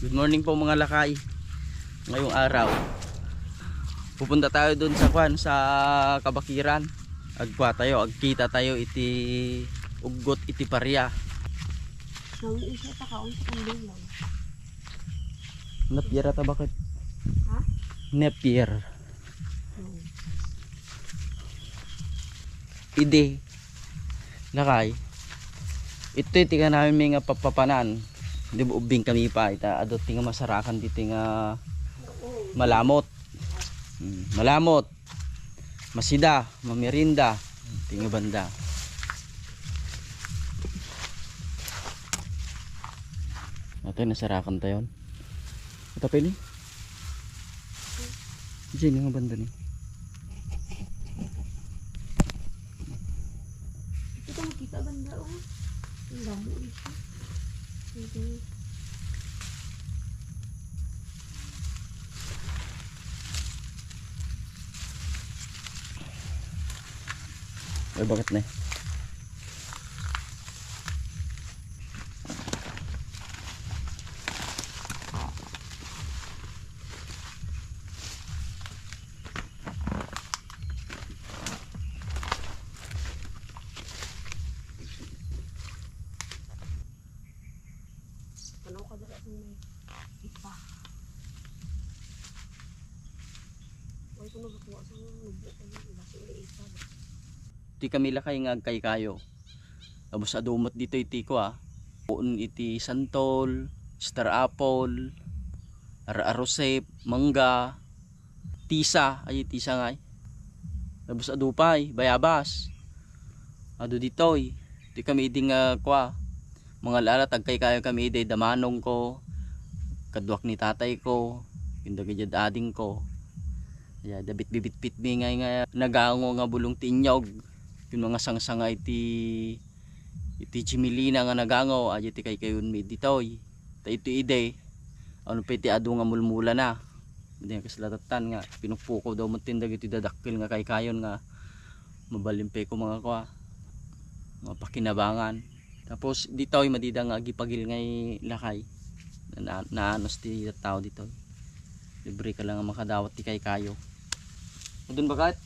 Good morning po mga lakay. Ngayong araw. Pupunta tayo dun sa kwan sa Kabakiran. Agwa tayo, agkita tayo iti ugot iti parya. Nang isa pa kaon sa kambing lang. Napier ata bakit? Ha? Napier. Hmm. Ide. Lakay. Ito iti ka namin may nga papapanan. Di ba ubing kami pa ita adot tinga masarakan di tinga malamot. Hmm, malamot. Masida, mamirinda, tinga banda. Ito nasarakan tayo. Ito pili. Diyan nga banda ni. Ito ka makita banda oh. Ang damo ito. Ito. Ay bakit na? Ano ka dala sa may ipa. Huwag ko nagakuha sa mga nubo ko yung iba sa may ipa. ba? Ti kami lakay nga kay kayo. Tapos adumot dito iti ko ah. Puun iti santol, star apple, ar-arosep, mangga, tisa, ay tisa nga. eh. Tapos adupay, bayabas. Ado ditoy. Ti kami idi nga kwa. Mga lala tagkay kayo kami idi damanong ko. Kadwak ni tatay ko. Pindagay ading ko. Ya, dabit bibit pit mi ngay nga nagango nga bulong tinyog yung mga sangsanga iti iti chimilina nga nagangaw aja ti kay kayon mi ditoy ta ito ide ano pa iti adu nga mulmula na. Hindi nga kasalatatan nga pinupuko daw mo tindag iti dadakpil nga kay kayon nga mabalimpe ko mga kwa mga pakinabangan. Tapos ditoy madida nga agipagil ngay lakay. Na, na anos ti tao dito libre ka lang nga makadawat ti kay kayo. Ba kahit?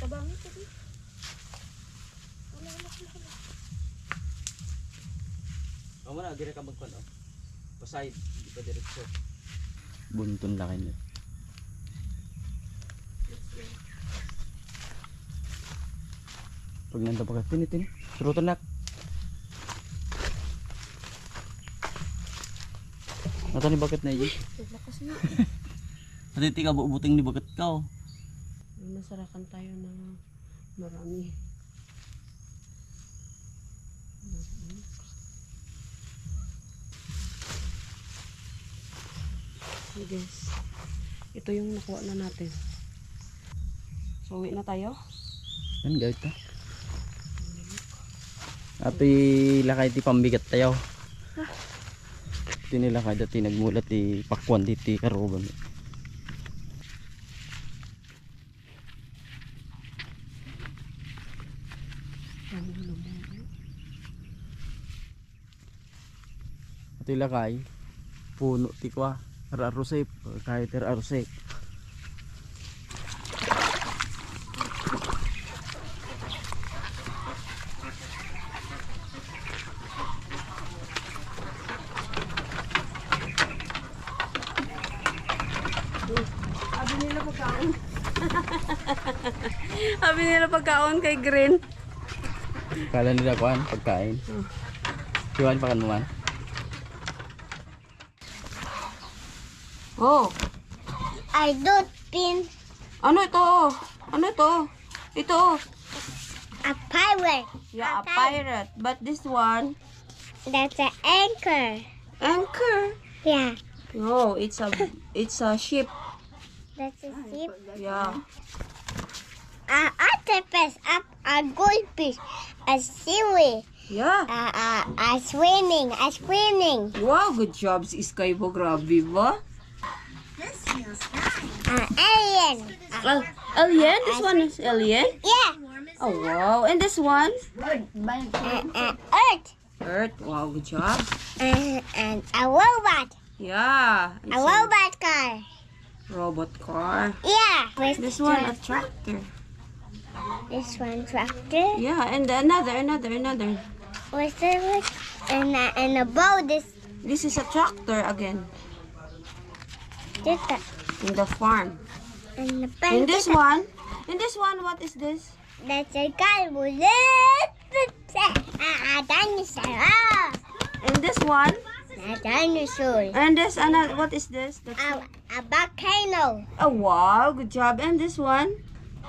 Tabangin ka di. Wala, wala, wala, wala. Ako na, dire ka magkwan oh. Paside, hindi pa diretso. Buntun lang kayo. Pag nanda pa ka, tini, Surutan nak. Nata ni bakit na yun? Wala kasi na. Pati ti ka bubuting ni bakit ka oh. Nasarakan tayo ng marami. Okay guys. Ito yung nakuha na natin. So uwi na tayo. Yan gawit ta. Ato lakay ti pambigat tayo. Tinilakay dati nagmulat ti pakwan diti karuban. Ito lakay puno ti kwa ararusip kahit ararusip. Sabi nila pagkaon. Sabi nila pagkaon kay Green. Kala nila kuan pagkain. Kuan pa kan man. Oh, I don't pin ah, ano ito? Oh. Ah, ano ito? Oh. Ito. Oh. a pirate. Yeah, a pirate. But this one, That's an anchor. anchor. Yeah. No, it's a it's a ship. That's a ship. Yeah. A octopus up a goldfish. A seaweed. Yeah. A a a swimming. A swimming. Wow, good job si Skybo. Grabe ba? A uh, alien. Well, alien? This one is alien? Yeah. Oh, wow. And this one? A, a earth. Earth. Wow, good job. And, and a robot. Yeah. A it's a robot car. robot car. Yeah. Where's This one, a tractor. This one tractor. Yeah, and another, another, another. Where's the? And a, and a boat. This This is a tractor again in the farm. In, the pen. this one, and this one, what is this? That's a car. A dinosaur. In this one, a dinosaur. and this another, what is this? A, a volcano. Oh wow, good job. And this one,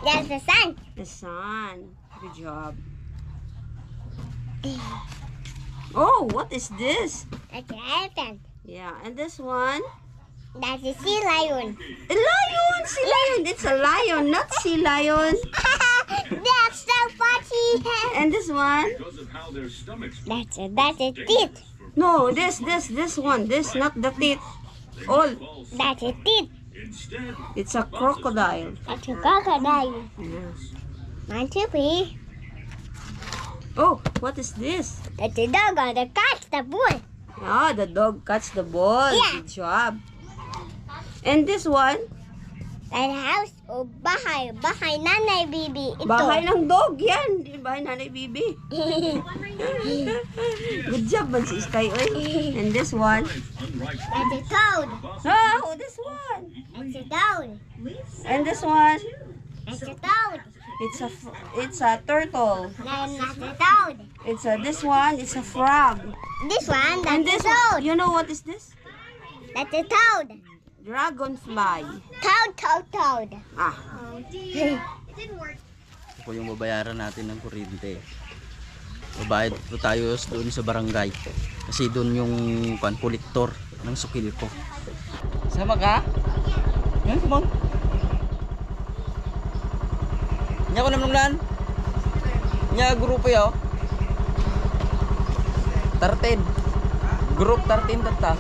That's the sun. the sun. Good job. Oh, what is this? That's an elephant. Yeah, and this one, That's a sea lion. a lion. Sea lion. It's a lion, not sea lion. that's so funny. And this one, because of how their stomachs that's a that's a teeth. no, this, this, this one, this, not the teeth. All. That's a teeth. It's a crocodile. That's a crocodile. Yes. One, two, three. Oh, what is this? That's a dog on the catch the bull. Ah, the dog catch the ball. Yeah. Good job. And this one, That house o bahay. Bahay nanay bibi. Ito. bahay ng dog yan. Bahay nanay Bibi. Good job man si Sky, oy. And this one, that's a toad. oh, this one. That's a toad. And this one, That's a toad. it's a it's a turtle. Then that's a toad. It's a this one, it's a frog. This one, And that's this a toad. one, you know what is this? That's a toad. Dragonfly. Toad, toad, toad. Ah, Ito po yung babayaran natin ng kuryente. Babayad po tayo doon sa barangay. Kasi doon yung pan kolektor ng sukil ko. Sama ka? Yan, come on. Nya ko naman lan. Nya grupo yo. Tarted. Group tartin tata.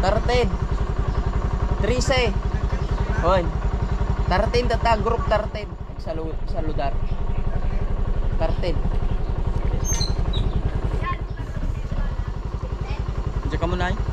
Tarted. Trise. Hoy. Tartin tata group tartin sa lu sa lugar. Tartin. Diyan ka muna eh.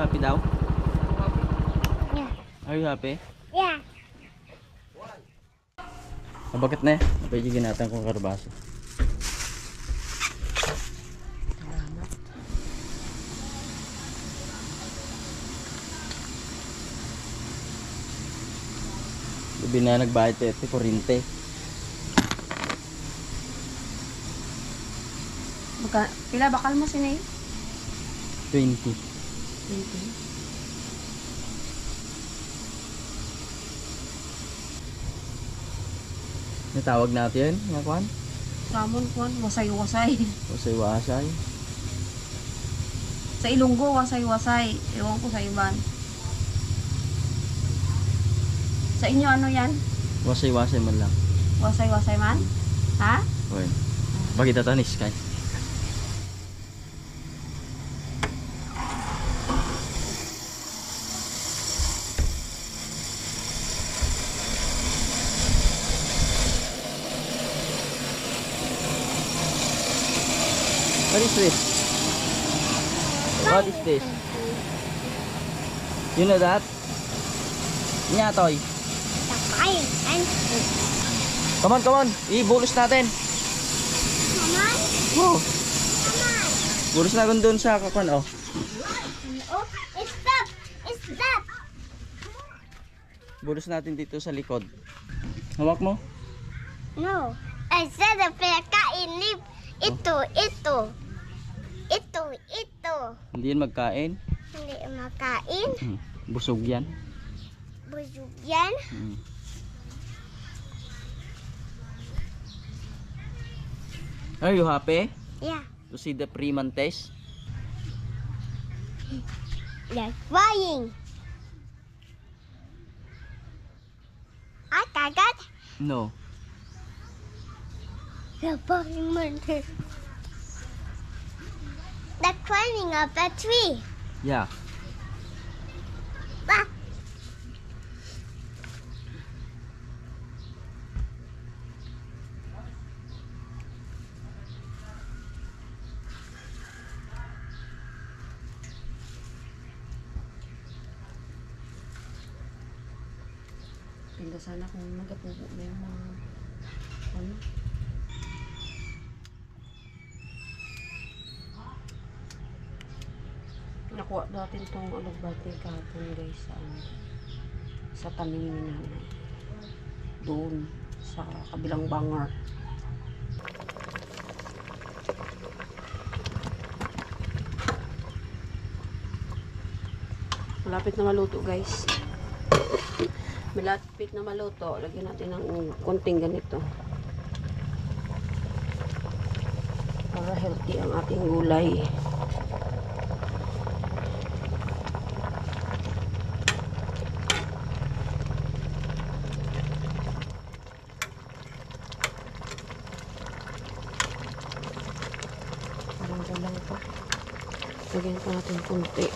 Happy daw? Yeah. Are you happy? Yeah. Ah, bakit na? Napahigigin natin kung karbaso. Gabi na nagbayad tayo ito, kurinte. Baka, pila bakal mo sinay? 20. Maybe. Natawag natin, nga kwan? Ramon kwan, wasay-wasay. Wasay-wasay. Sa Ilonggo, wasay-wasay. Ewan ko sa iban. Sa inyo, ano yan? Wasay-wasay man lang. Wasay-wasay man? Ha? Uy. Bakit tatanis, guys? What is this? What is this? You know that? Nya toy. Sakay. And Come on, come on. Ibulos natin. come on. Oh, Come on. bulos na doon sa kakwan oh. Oh, it's stop. It's stop. Bulos natin dito sa likod. Hawak mo. No. I said the pinakain ni ito, ito. Ito, ito. Hindi yan magkain. Hindi makain. Hmm. Busog yan. Busog yan. Hmm. Are you happy Yeah. to see the Freeman test? They're flying. I kagat. No. The flying mountain. They're climbing up a tree. Yeah. Ah. Tinda sana kung nagapupo na yung mga ano. Natin tong alugbate kahapon guys sa ano, sa tanim ni nanay. Doon sa kabilang bangar. Malapit na maluto guys. Malapit na maluto. Lagyan natin ng konting ganito. Para healthy ang ating gulay. Parang kulang pa. Lagyan pa natin konti.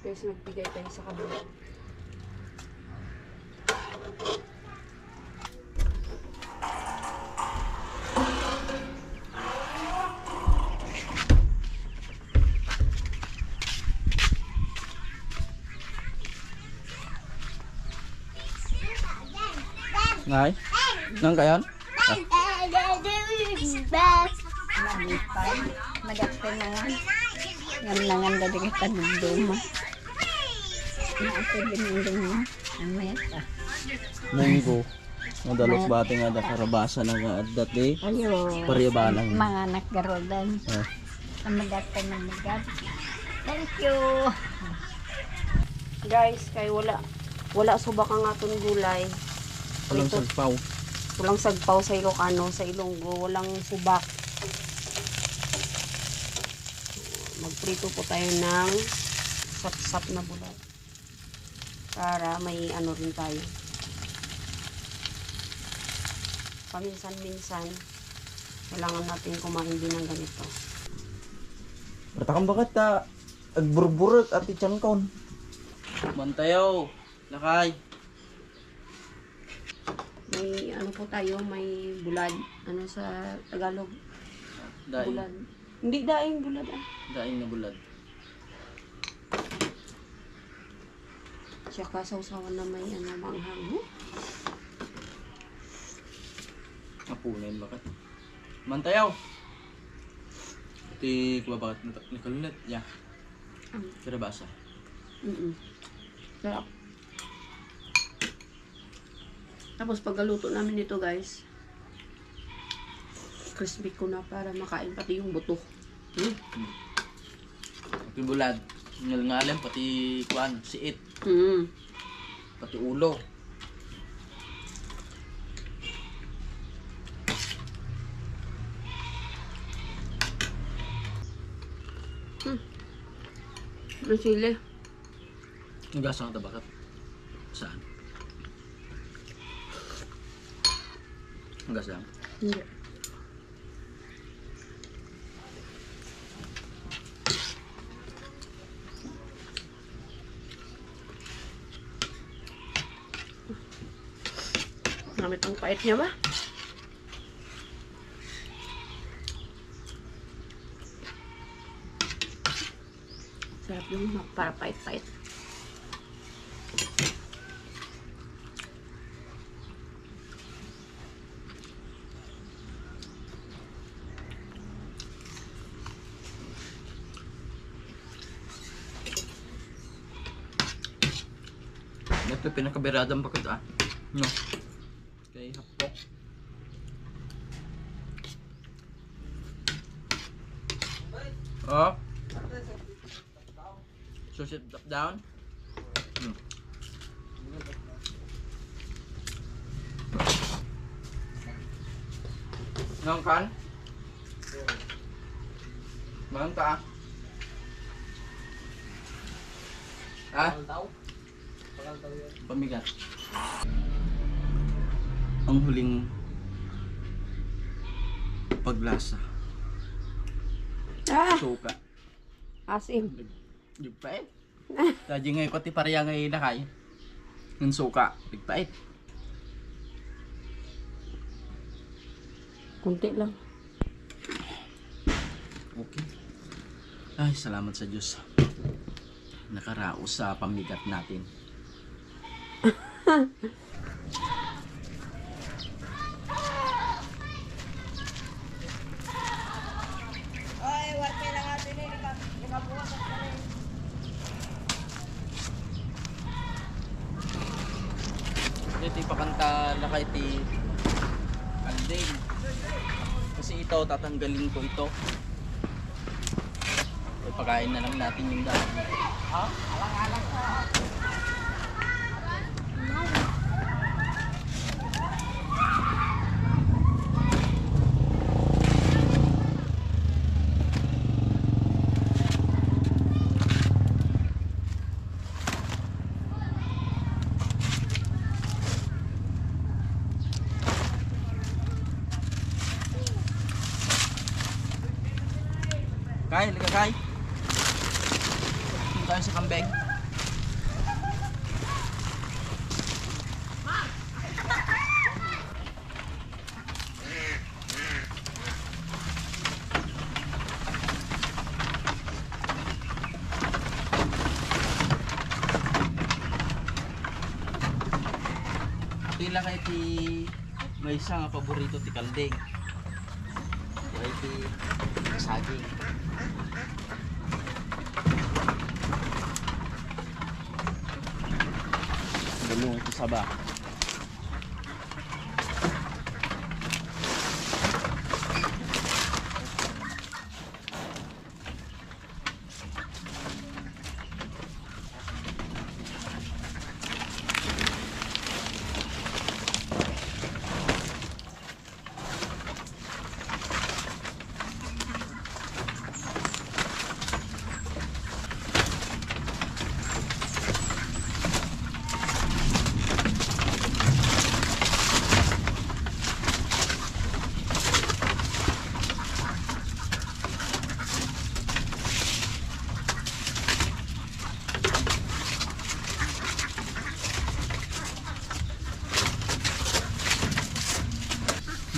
Guys, nagbigay tayo sa kabila. Ngay. Nang kayan? Malipay. Madapin na nga. Ngam na dali kita duduma. Naapin din yung duma. Ang mayata. Munggo. Madalos bati nga da karabasa na nga at dati. Ayo. Pariyabanang. Mga anak garodan. Oh. Ang na magad. Thank you. Guys, kay wala wala subak ang atong gulay. Walang Ito. sagpaw. Walang sagpaw sa Ilocano, sa Ilonggo, walang subak. Magprito po tayo ng sap-sap na bulat. Para may ano rin tayo. Paminsan-minsan, kailangan natin kumain din ng ganito. Bertakam bakit ta agburburot at ichan kon. Mantayaw. Lakay. May ano po tayo, may bulad. Ano sa Tagalog? Daing. Bulad. Hindi daing bulad ah. Daing na bulad. Tsaka sausawan na may ano, manghang. Huh? Apunin bakit? Mantayaw. Ti kuha bakit nakalulit? Ya. Ano? Karabasa. Mm Sarap. Tapos pagkaluto namin dito guys, Crispy ko na para makain pati yung buto. Hmm. Pati bulad. Ngal ngalim, pati kuan, siit, Mm. pati ulo. May sili. Nagasang ka bakit? Saan? Nagasang? Hindi. Gamit ang pait niya ba? Sarap yung para pait-pait. Ito pinakabiradang bakit ah. No. Kay hapok. Oh. So sit up down. Hmm. Nang kan? Mang ka? Ah? Pamigat. Ang huling paglasa. Ah! Suka. Asim. Jupait. Tadi ngay ko ti pareha ngay nakay. Ng suka. Bigpait. Kunti lang. Okay. Ay, salamat sa Diyos. Nakaraos sa pamigat natin. Ito ipakanta na kay ti Alding. Kasi ito, tatanggalin ko ito. Ipakain na lang natin yung dami. Kay, liga kay. Dito tayo sa kambeng. Tila kay ti may isa nga paborito ti kaldeng. Kay ti saging. Balong ito saba.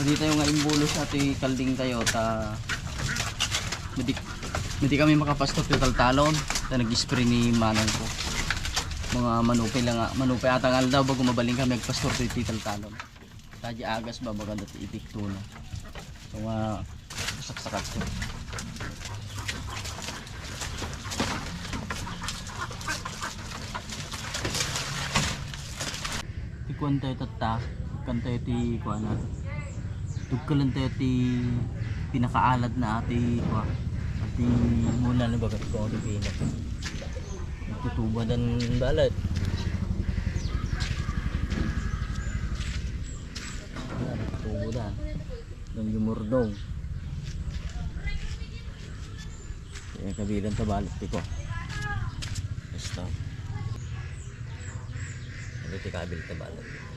Madi tayo nga ati kalding tayo ta Madi, madi kami makapastok yung taltalon ta nag-spray ni manang ko. Mga manupay lang manupay ata nga daw bago mabaling kami nagpastor to iti taltalon tadya agas ba baga dati itik tulo. So nga saksakat ko. Ti kuwan tayo tata. Kan tayo ti kuwan natin Tugkalan tayo ti pinakaalad na ati kwa. Ati mula na bagat ko ati pinak. Tutuba dan balad. Tutubo da. Dan yumurdong. Kaya kabilang tabalat ti ko. Basta. Ano ti kabil tabalat. Ito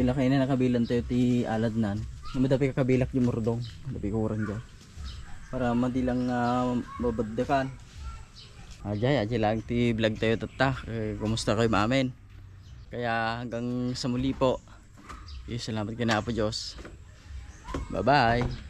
yung lakay na nakabilan tayo ti alad nan. Namadapi kakabilak yung murdong. Madapi ko oran dyan. Para madilang uh, mabaddakan. Ajay, ajay lang ti vlog tayo tatak. Eh, kumusta kayo maamin? Kaya hanggang sa muli po. Eh, salamat ka na po Diyos. Bye bye.